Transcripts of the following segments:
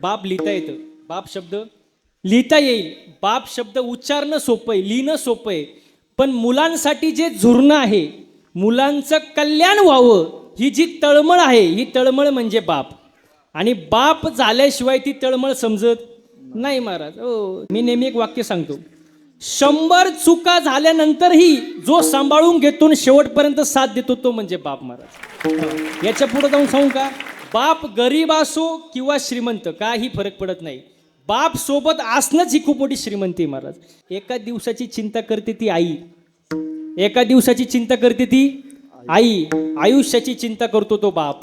बाप लिहिता येतं. बाप शब्द? लिहिता येईल. बाप शब्द उच्चारणं सोपं आहे लिहिणं सोपं आहे. पण मुलांसाठी जे झुरणं आहे मुलांचं कल्याण व्हावं ही जी तळमळ आहे ही तळमळ म्हणजे बाप. आणि बाप झाल्याशिवाय ती तळमळ समजत नाही महाराज. हो मी नेहमी एक वाक्य सांगतो. शंभर चुका झाल्यानंतरही जो सांभाळून घेतो शेवटपर्यंत साथ देतो तो म्हणजे बाप महाराज. याच्यापुढे जाऊन सांगू का? बाप गरीब असो किंवा श्रीमंत काही फरक पडत नाही. बाप सोबत असणंच ही खूप मोठी श्रीमंती आहे महाराज. एका दिवसाची चिंता करते ती आई. एका दिवसाची चिंता करते ती आई. आयुष्याची चिंता करतो तो बाप.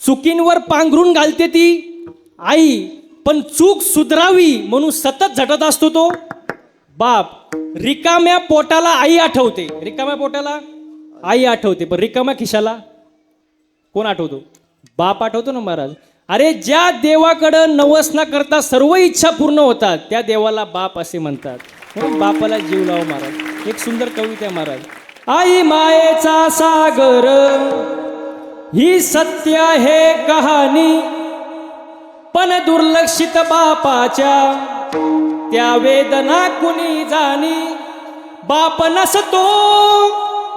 चुकींवर पांघरून घालते ती आई पण चूक सुधरावी म्हणून सतत झटत असतो तो बाप. रिकाम्या पोटाला आई आठवते. रिकाम्या पोटाला आई आठवते पण रिकाम्या खिशाला कोण आठवतो? बाप आठवतो ना महाराज? अरे ज्या देवाकडं नवस न करता सर्व इच्छा पूर्ण होतात त्या देवाला बाप असे म्हणतात. म्हणून बापाला जीव लाव महाराज. एक सुंदर कविता आहे महाराज. आई मायेचा सागर ही सत्य आहे कहाणी पण दुर्लक्षित बापाच्या त्या वेदना कुणी जाणी? बाप नसतो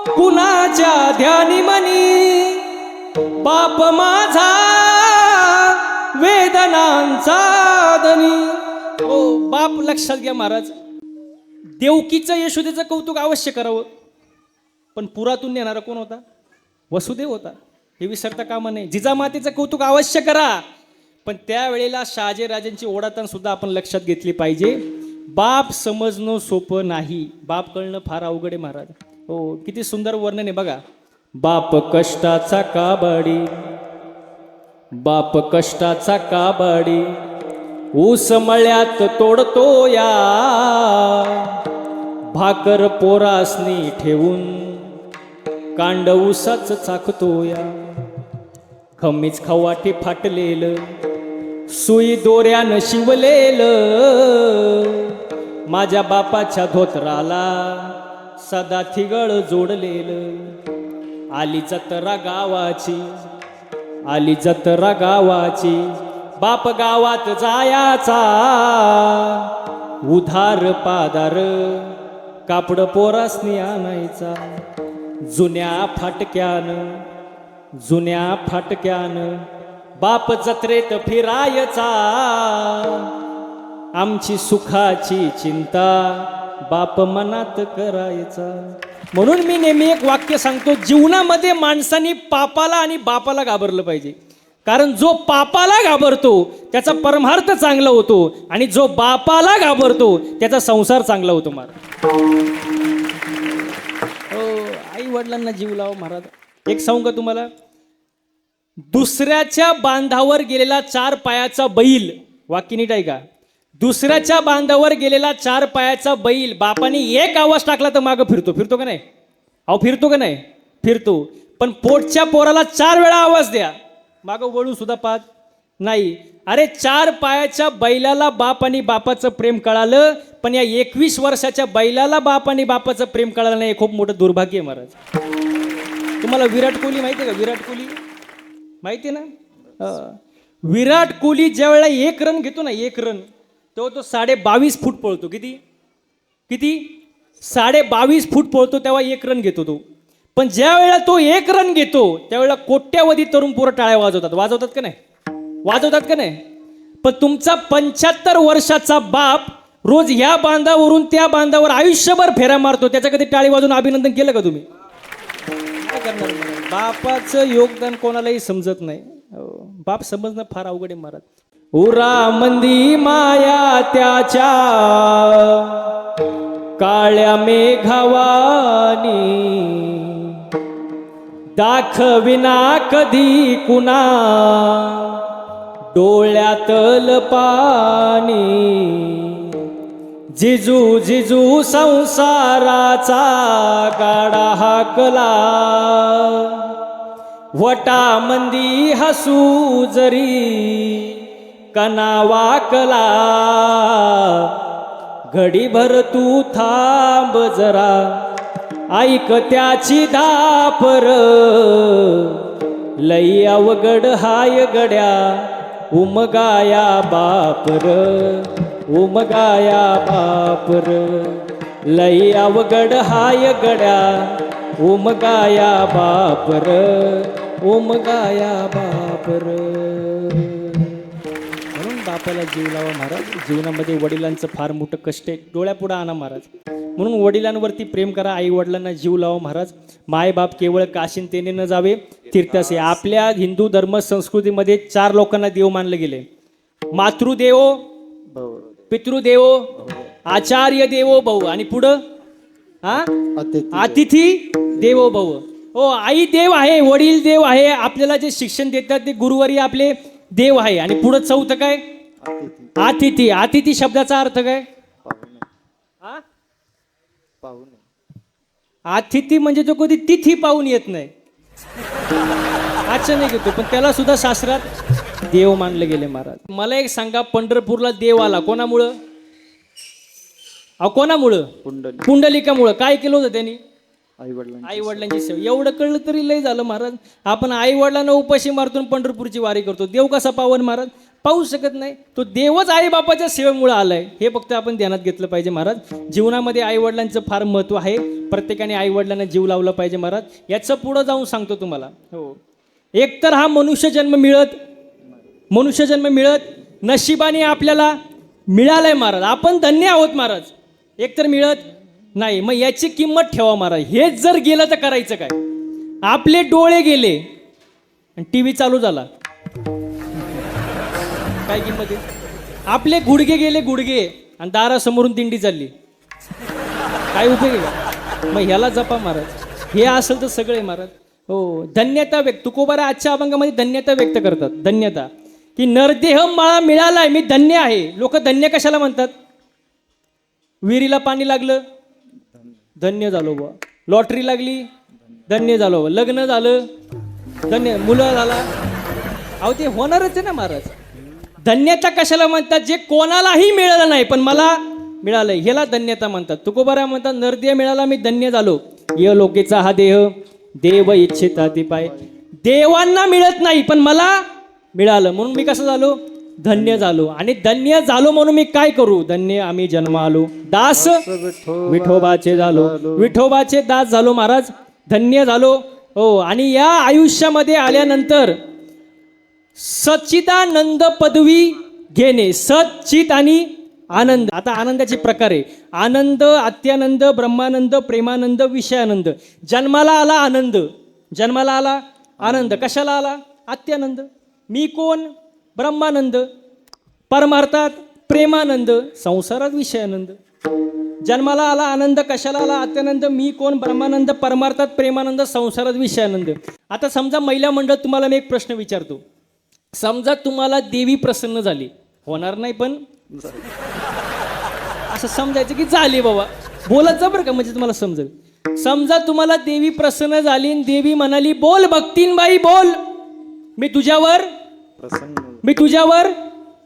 कुणाच्या ध्यानी मनी? बाप माझा वेदनांचा धनी. ओ बाप लक्षात घ्या महाराज. देवकीचं यशोदेचं कौतुक अवश्य करावं. पण पुरातून नेणारा कोण होता? वसुदेव होता. हे विसरता कामा नाही जिजामातेचं कौतुक अवश्य करा. पण त्यावेळेला शहाजीराजांची ओढाताण सुद्धा आपण लक्षात घेतली पाहिजे. बाप समजणं सोपं नाही. बाप कळणं फार अवघड आहे महाराज. हो किती सुंदर वर्णन आहे बघा. बाप कष्टाचा काबाडी. बाप कष्टाचा काबाडी. ऊस मळ्यात तोडतो या. भाकर पोरासनी ठेवून कांड ऊसाच चाकतो या. खमीच खवाटे फाटलेलं सुई दोऱ्यानं शिवलेलं. माझ्या बापाच्या धोतराला सदा थिगळ जोडलेलं. आली जत्रा गावाची आली जत्रा गावाची बाप गावात जायाचा उधार पादार कापड पोरासनी आणायचा. जुन्या फाटक्यानं जुन्या फाटक्यानं बाप जत्रेत फिरायचा. आमची सुखाची चिंता बाप मनात करायचा. म्हणून मी नेहमी एक वाक्य सांगतो जीवनामध्ये माणसाने पापाला आणि बापाला घाबरलं पाहिजे. कारण जो पापाला घाबरतो त्याचा परमार्थ चांगला होतो आणि जो बापाला घाबरतो त्याचा संसार चांगला होतो महाराज हो आई वडिलांना जीव लाव महाराज. एक सांगू का तुम्हाला? दुसऱ्याच्या बांधावर गेलेला चार पायाचा बैल वाक्य नीट आहे का? दुसऱ्याच्या बांधावर गेलेला चार पायाचा बैल बापाने एक आवाज टाकला तर मागं फिरतो. फिरतो का नाही? अहो फिरतो का नाही? फिरतो. पण पोटच्या पोराला चार वेळा आवाज द्या. मागं वळून सुद्धा पाहत नाही. अरे चार पायाच्या बैलाला बाप आणि बापाचं प्रेम कळालं पण या एकवीस वर्षाच्या बैलाला बाप आणि बापाचं प्रेम कळालं नाही. हे खूप मोठं दुर्भाग्य आहे महाराज. तुम्हाला विराट कोहली माहिती आहे का? विराट कोहली? माहिती आहे ना? विराट कोहली ज्या वेळेला एक रन घेतो ना एक रन तो तो साडे बावीस फूट पळतो. किती? किती? साडे बावीस फूट पळतो तेव्हा एक रन घेतो तो. पण ज्या वेळेला तो एक रन घेतो त्यावेळेला कोट्यावधी तरुण पोरं टाळ्या वाजवतात. वाजवतात का नाही? वाजवतात का नाही? पण तुमचा पंच्याहत्तर वर्षाचा बाप रोज ह्या बांधावरून त्या बांधावर आयुष्यभर फेऱ्या मारतो. त्याच्या कधी टाळी वाजून अभिनंदन केलं का तुम्ही? काय करणार बापाचं योगदान कोणालाही समजत नाही. बाप समजणं फार अवघड आहे महाराज. उरा मंदी माया त्याच्या. काळ्या मेघावानी. दाखविना कधी कुणा. डोळ्यातल पाणी जिजू जिजू संसाराचा गाडा हाकला. वटा मंदी हसू जरी. कना वाकला घडीभर तू थांब जरा. ऐक त्याची धापर लई अवघड हाय गड्या उमगाया बापर. उमगाया बापर. लई अवघड हाय गड्या उमगाया बापर. उमगाया बापर. म्हणून बापाला जीव लावा महाराज. जीवनामध्ये वडिलांचं फार मोठं कष्ट आहे. डोळ्यापुढं आणा महाराज. म्हणून वडिलांवरती प्रेम करा आई वडिलांना जीव लावा महाराज. माय बाप केवळ काशिनतेने न जावे तीर्थासे आपल्या हिंदू धर्म संस्कृतीमध्ये चार लोकांना देव मानलं गेले. मातृदेव पितृदेव आचार्य देवो भाऊ आणि पुढं? हा? अतिथी. देवो भव हो आई देव आहे वडील देव आहे. आपल्याला जे शिक्षण देतात ते गुरुवारी आपले देव आहे. आणि पुढं चौथं काय? अतिथी. अतिथी. शब्दाचा अर्थ काय? हा? अतिथी म्हणजे तो कधी तिथी पाहून येत नाही. अचानक येतो पण त्याला सुद्धा शास्त्रात देव मानले गेले महाराज. मला एक सांगा पंढरपूरला देव आला कोणामुळं? अहो कोणामुळं? पुंडलिकामुळं. काय केलं होतं त्यांनी? आई वडिलांची सेवा. एवढं कळलं तरी लय झालं महाराज. आपण आई वडिलांना उपाशी मारतून पंढरपूरची वारी करतो. देव कसा पावन महाराज? पाहू शकत नाही. तो देवच आई बापाच्या सेवेमुळे आलाय. हे फक्त आपण ध्यानात घेतलं पाहिजे महाराज. जीवनामध्ये आई वडिलांचं फार महत्त्व आहे. प्रत्येकाने आई वडिलांना जीव लावला पाहिजे महाराज. याचं पुढं जाऊन सांगतो तुम्हाला. हो. एकतर हा मनुष्य जन्म मिळत मनुष्य जन्म मिळत नशिबाने आपल्याला मिळालंय महाराज. आपण धन्य आहोत महाराज. एकतर मिळत नाही मग याची किंमत ठेवा महाराज. हेच जर गेलं तर करायचं काय? आपले डोळे गेले आणि टी व्ही चालू झाला. काय किंमत आहे? आपले गुडघे गेले गुडघे आणि दारासमोरून दिंडी चालली. काय उपयोग आहे? मग ह्याला जपा महाराज. हे असेल तर सगळे महाराज. हो धन्यता व्यक्त तुकोबारा आजच्या अभंगामध्ये धन्यता व्यक्त करतात. धन्यता. की नरदेह मला मिळालाय मी धन्य आहे. लोक धन्य कशाला म्हणतात? विहिरीला पाणी लागलं धन्य झालो बा लॉटरी लागली धन्य झालो बुवा. लग्न झालं धन्य. मुलं झाला. अहो ते होणारच आहे ना महाराज. धन्यता कशाला म्हणतात? जे कोणालाही मिळालं नाही पण मला मिळालं ह्याला धन्यता म्हणतात. तुकोबारा म्हणतात नरदेह मिळाला मी धन्य झालो. य लोकेचा हा देह. देव इच्छिता ती पाय. देवांना मिळत नाही पण मला मिळालं. म्हणून मी कसं झालो? धन्य झालो. आणि धन्य झालो म्हणून मी काय करू? धन्य आम्ही जन्म आलो. दास विठोबाचे झालो. विठोबाचे दास झालो महाराज. धन्य झालो. हो आणि या आयुष्यामध्ये आल्यानंतर सच्चिदानंद पदवी घेणे सच्चित आणि आनंद. आता आनंदाचे प्रकार आहे. आनंद अत्यानंद ब्रह्मानंद प्रेमानंद विषयानंद. जन्माला आला आनंद. जन्माला आला आनंद. कशाला आला? अत्यानंद. मी कोण? ब्रह्मानंद परमार्थात प्रेमानंद संसारात विषयानंद. जन्माला आला आनंद कशाला आला? अत्यानंद मी कोण? ब्रह्मानंद परमार्थात प्रेमानंद संसारात विषयानंद. आता समजा महिला मंडळ तुम्हाला मी एक प्रश्न विचारतो. समजा तुम्हाला देवी प्रसन्न झाली. होणार नाही पण? असं समजायचं की झाली बाबा. बोलत जा बरं का म्हणजे तुम्हाला समजेल. समजा तुम्हाला देवी प्रसन्न झाली आणि देवी म्हणाली बोल भक्तीनबाई बोल. मी तुझ्यावर मी तुझ्यावर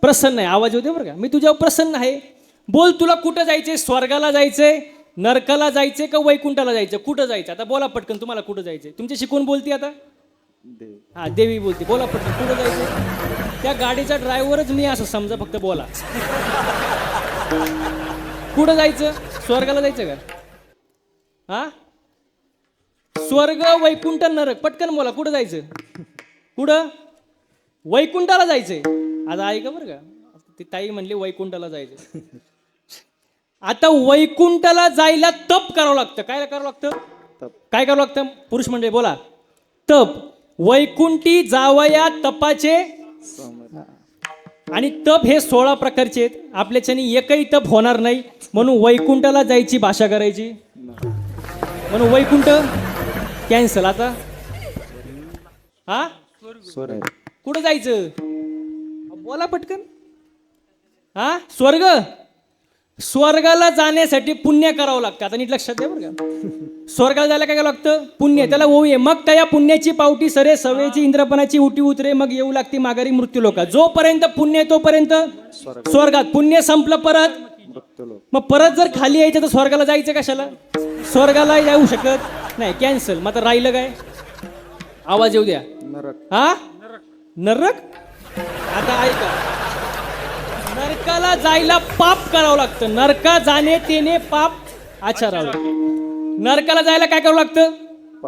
प्रसन्न आहे. आवाज होते बरं का? मी तुझ्यावर प्रसन्न आहे. बोल तुला कुठं जायचंय? स्वर्गाला जायचंय? नरकाला जायचंय का वैकुंठाला जायचं कुठं जायचं? आता बोला पटकन तुम्हाला कुठं जायचंय. तुमच्याशी कोण बोलते आता? हा देवी बोलते. बोला पटकन कुठं जायचंय? त्या गाडीचा ड्रायव्हरच मी असं समजा फक्त बोला. कुठं जायचं? स्वर्गाला जायचं का? हा? स्वर्ग वैकुंठ नरक. पटकन बोला कुठं जायचं? कुठं? वैकुंठाला जायचंय. आता ऐका बरं का? ती ताई म्हणली वैकुंठाला जायचं आता वैकुंठाला जायला तप करावं लागतं. काय करावं लागतं? काय करावं लागतं? पुरुष म्हणजे बोला. तप. वैकुंठी जावया तपाचे आणि तप हे सोळा प्रकारचे आहेत. आपल्याच्याने एकही तप होणार नाही. म्हणून वैकुंठाला जायची भाषा करायची. म्हणून वैकुंठ कॅन्सल आता. हा? कुठं जायचं? बोला पटकन. हा? स्वर्ग? स्वर्गाला जाण्यासाठी पुण्य करावं लागतं. आता नीट लक्षात द्या बरं का. स्वर्गाला जायला काय करावं लागतं? पुण्य. त्याला ओवी मग त्या पुण्याची पावटी सरे सवेची इंद्रपणाची उटी उतरे मग येऊ लागते माघारी मृत्यू लोका जोपर्यंत पुण्य आहे तोपर्यंत स्वर्गात. पुण्य संपलं परत. मग परत जर खाली यायचं तर स्वर्गाला जायचं कशाला? स्वर्गाला जाऊ शकत नाही. कॅन्सल मग आता राहिलं काय? आवाज येऊ द्या. हा? नरक? आता ऐका. नरकाला जायला पाप करावं लागतं. नरका जाणे तेने पाप आचरावं नरकाला जायला काय करावं लागतं?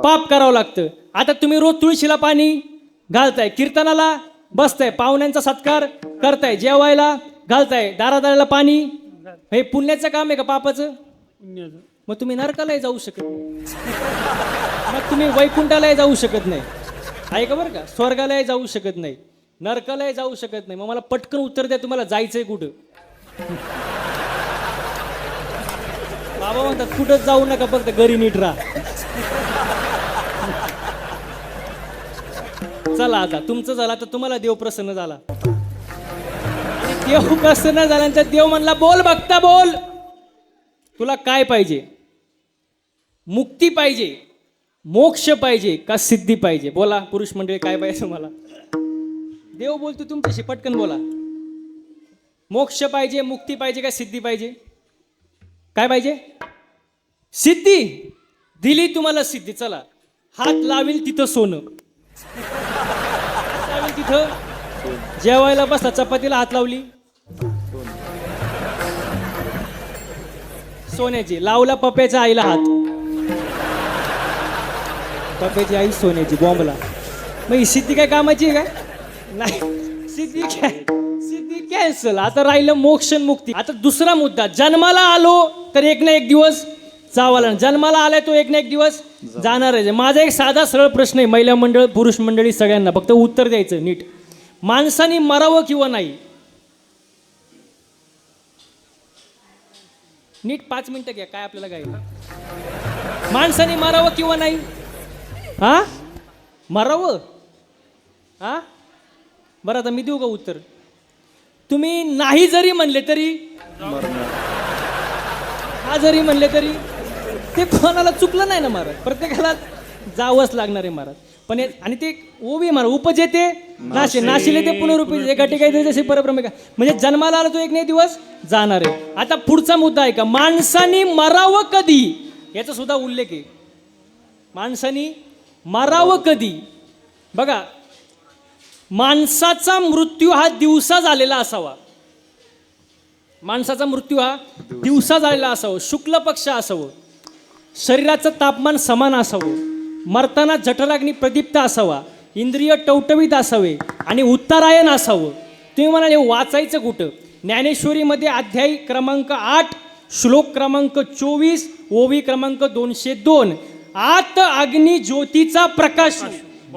पाप करावं लागतं. आता तुम्ही रोज तुळशीला पाणी घालताय कीर्तनाला बसताय पाहुण्यांचा सत्कार करताय जेवायला घालताय दारादाराला पाणी? हे पुण्याचं काम आहे का पापाचं? मग तुम्ही नरकालाही जाऊ शकत नाही. मग तुम्ही वैकुंठालाही जाऊ शकत नाही. आहे का बरं का? स्वर्गालाही जाऊ शकत नाही. नरकालाही जाऊ शकत नाही. मग मला पटकन उत्तर द्या तुम्हाला जायचंय कुठं? बाबा म्हणतात कुठंच जाऊ नका फक्त घरी नीट राहा. चला आता तुमचं झाला तर तुम्हाला देव प्रसन्न झाला. देव प्रसन्न झाल्यानंतर देव म्हणला बोल बघता बोल. तुला काय पाहिजे? मुक्ती पाहिजे. मोक्ष पाहिजे का सिद्धी पाहिजे? बोला पुरुष मंडळी काय पाहिजे तुम्हाला? देव बोलतो तुमच्याशी पटकन बोला. मोक्ष पाहिजे मुक्ती पाहिजे का सिद्धी पाहिजे? काय पाहिजे? सिद्धी! दिली तुम्हाला सिद्धी चला. हात लावेल तिथं सोनं. लावेल तिथं? जेवायला बसला चपातीला हात लावली. सोन्याची लावला पप्याच्या आईला हात. पप्याची आई सोन्याची बॉम्बला. मग ही सिद्धी काय कामाची आहे का? नाही. सिद्धी काय सिद्धी कॅन्सल आता राहिलं मोक्ष आणि मुक्ती. आता दुसरा मुद्दा. जन्माला आलो तर एक ना एक दिवस जावा लागणार जन्माला आलाय तो एक ना एक दिवस जाणार आहे. माझा एक साधा सरळ प्रश्न आहे. महिला मंडळ पुरुष मंडळी सगळ्यांना. फक्त उत्तर द्यायचं नीट. माणसाने मरावं किंवा नाही? नीट पाच मिनिटं घ्या. काय आपल्याला काय माणसाने मारावं किंवा नाही? हा? मारावं? हा? बरं आता मी देऊ का उत्तर? तुम्ही नाही जरी म्हणले तरी हा जरी म्हणले तरी ते कोणाला चुकलं नाही ना महाराज? प्रत्येकाला जावंच लागणार आहे महाराज. पण आणि ते ओवी महाराज उपजेते नाशे नाशिले ते पुनरुपी एका ठिकाणी जसे परब्रह्म का? म्हणजे जन्माला आला तो एक नाही दिवस जाणार आहे. आता पुढचा मुद्दा आहे का? माणसाने मरावं कधी? याचा सुद्धा उल्लेख आहे. माणसाने मारावं कधी? बघा माणसाचा मृत्यू हा दिवसा झालेला असावा. माणसाचा मृत्यू हा दिवसा झालेला असावं. शुक्ल पक्ष असावं. शरीराचं तापमान समान असावं. मरताना जठराग्नी प्रदीप्त असावा. इंद्रिय टवटवीत असावे आणि उत्तरायण असावं. तुम्ही म्हणाले वाचायचं कुठं? ज्ञानेश्वरीमध्ये अध्याय क्रमांक आठ श्लोक क्रमांक चोवीस ओवी क्रमांक दोनशे दोन आत अग्नी ज्योतीचा प्रकाश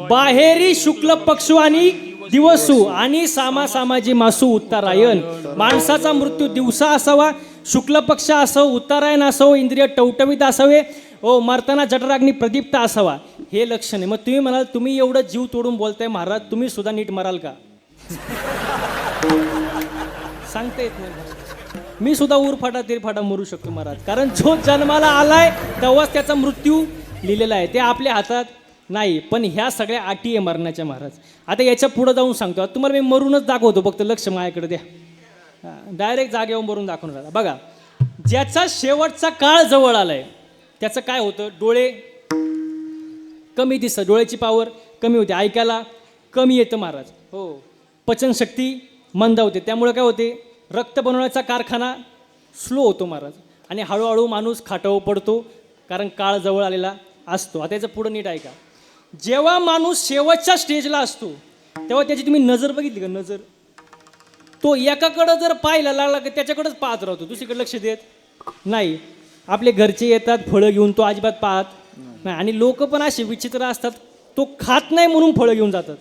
बाहेरी शुक्ल पक्षू आणि दिवसू आणि सामा सामाजी मासू उत्तरायण. माणसाचा मृत्यू दिवसा असावा शुक्ल पक्ष असो उत्तरायण असावं इंद्रिय टवटवीत असावे ओ मारताना जठराग्नी प्रदीप्त असावा हे लक्षण आहे. मग तुम्ही म्हणाल तुम्ही एवढं जीव तोडून बोलताय महाराज तुम्ही सुद्धा नीट मराल का? सांगता येत नाही. मी सुद्धा उरफाटा तिरफाटा मरू शकतो महाराज. कारण जो जन्माला आलाय तेव्हाच त्याचा मृत्यू लिहिलेलं आहे. ते आपल्या हातात नाही पण ह्या सगळ्या अटी आहे मरण्याच्या महाराज. आता याच्या पुढं जाऊन सांगतो. तुम्हाला मी मरूनच दाखवतो. फक्त लक्ष माझ्याकडे द्या. डायरेक्ट जागेवर मरून दाखवून राहिला. बघा ज्याचा शेवटचा काळ जवळ आलाय त्याचं काय होतं? डोळे कमी दिसतं डोळ्याची पावर कमी होते. ऐकायला कमी येतं महाराज. हो. पचनशक्ती मंद होते. त्यामुळे काय होते? रक्त बनवण्याचा कारखाना स्लो होतो महाराज. आणि हळूहळू माणूस खाटावर पडतो कारण काळ जवळ आलेला. असतो. आता याचं पुढं नीट ऐका. जेव्हा माणूस शेवटच्या स्टेजला असतो तेव्हा त्याची तुम्ही नजर बघितली का? नजर. तो एकाकडं जर पाहायला लागला की त्याच्याकडंच पाहत राहतो. दुसरीकडे लक्ष देत नाही. आपले घरचे येतात फळं घेऊन तो अजिबात पाहत नाही. आणि लोक पण असे विचित्र असतात तो खात नाही म्हणून फळं घेऊन जातात.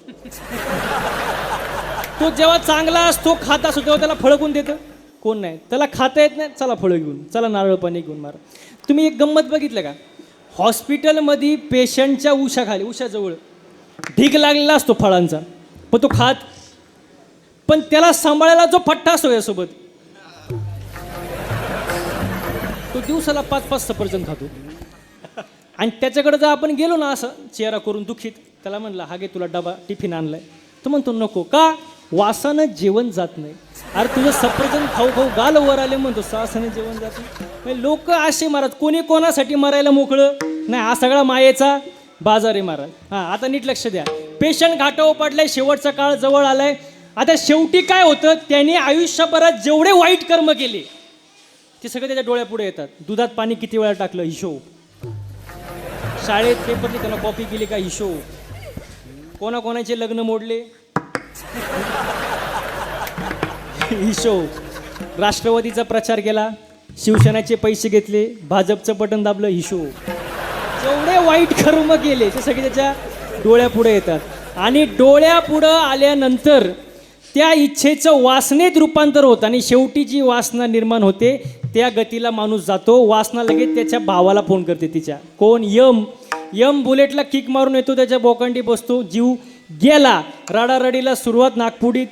तो जेव्हा चांगला असतो खात असतो तेव्हा त्याला फळं कोण देतं? कोण नाही. त्याला खाता येत नाही चला फळं घेऊन. चला नारळ पाणी घेऊन मारा. तुम्ही एक गंमत बघितलं का? हॉस्पिटलमध्ये पेशंटच्या उशाखाली उशाजवळ ढीक लागलेला असतो फळांचा. पण तो खात पण त्याला सांभाळायला जो फट्टा असतो यासोबत तो दिवसाला पाच पाच सफरचंद खातो. आणि त्याच्याकडे जर आपण गेलो ना असं चेहरा करून दुखीत त्याला म्हणलं हा गे तुला डबा टिफिन आणलाय. तो म्हणतो नको. का? वासानं जेवण जात नाही. अरे तुझं सफरचंद खाऊ खाऊ गाल वर आले म्हणतो सासानं जेवण जात नाही. लोक असे मारत कोणी कोणासाठी मरायला मोकळं? नाही हा सगळा मायेचा बाजार आहे महाराज हां आता नीट लक्ष द्या. पेशंट घाटावर पडलाय शेवटचा काळ जवळ आलाय. आता शेवटी काय होतं? त्याने आयुष्यभरात जेवढे वाईट कर्म केले ते सगळे त्याच्या डोळ्यापुढे येतात. दुधात पाणी किती वेळा टाकलं? हिशोब. शाळेत पेपरली त्यांना कॉपी केली का? हिशोब. कोणाकोणाचे लग्न मोडले? हिशोब राष्ट्रवादीचा प्रचार केला शिवसेनेचे पैसे घेतले भाजपचं बटन दाबलं हिशोब जेवढे वाईट कर्म केले ते सगळे त्याच्या डोळ्यापुढे येतात. आणि डोळ्यापुढं आल्यानंतर त्या इच्छेचं वासनेत रूपांतर होतं आणि शेवटी जी वासना निर्माण होते त्या गतीला माणूस जातो. वासना लगेच त्याच्या भावाला फोन करते तिच्या. कोण? यम. यम बुलेटला किक मारून येतो त्याच्या बोकांडी बसतो. जीव गेला. रडारडीला सुरुवात नागपुडीत.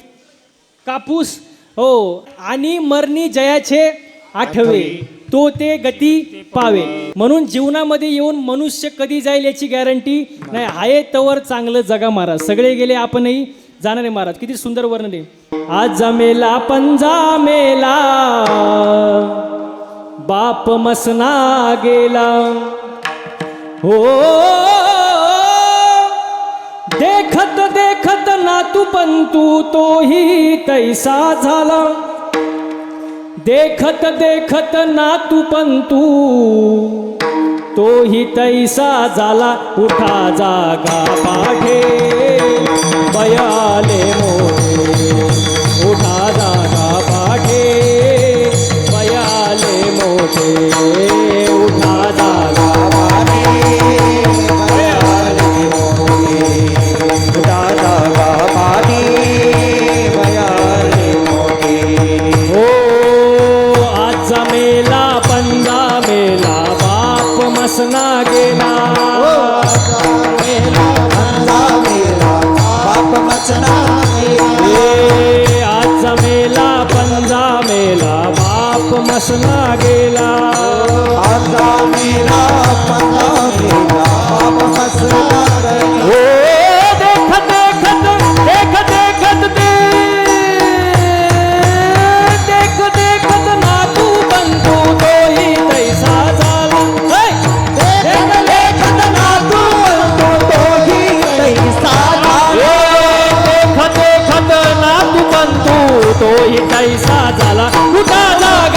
कापूस हो आणि मरणी जयाचे आठवे. तो ते गती पावे. म्हणून जीवनामध्ये येऊन मनुष्य कधी जाईल याची गॅरंटी नाही. आहे तवर चांगलं जगा महाराज. सगळे गेले आपणही जाणार आहे महाराज. किती सुंदर वर्णन आहे. आज जमेला पंजा मेला बाप मसना गेला. हो. तू नातू तोही तैसा झाला. देखत देखत नातू तू तोही तैसा झाला. उठा जागा पाठे बयाले मोरे. आज मेला पंजा मेला बाप मसना गेला. हो तो ही कैसा झाला. कुठा जागा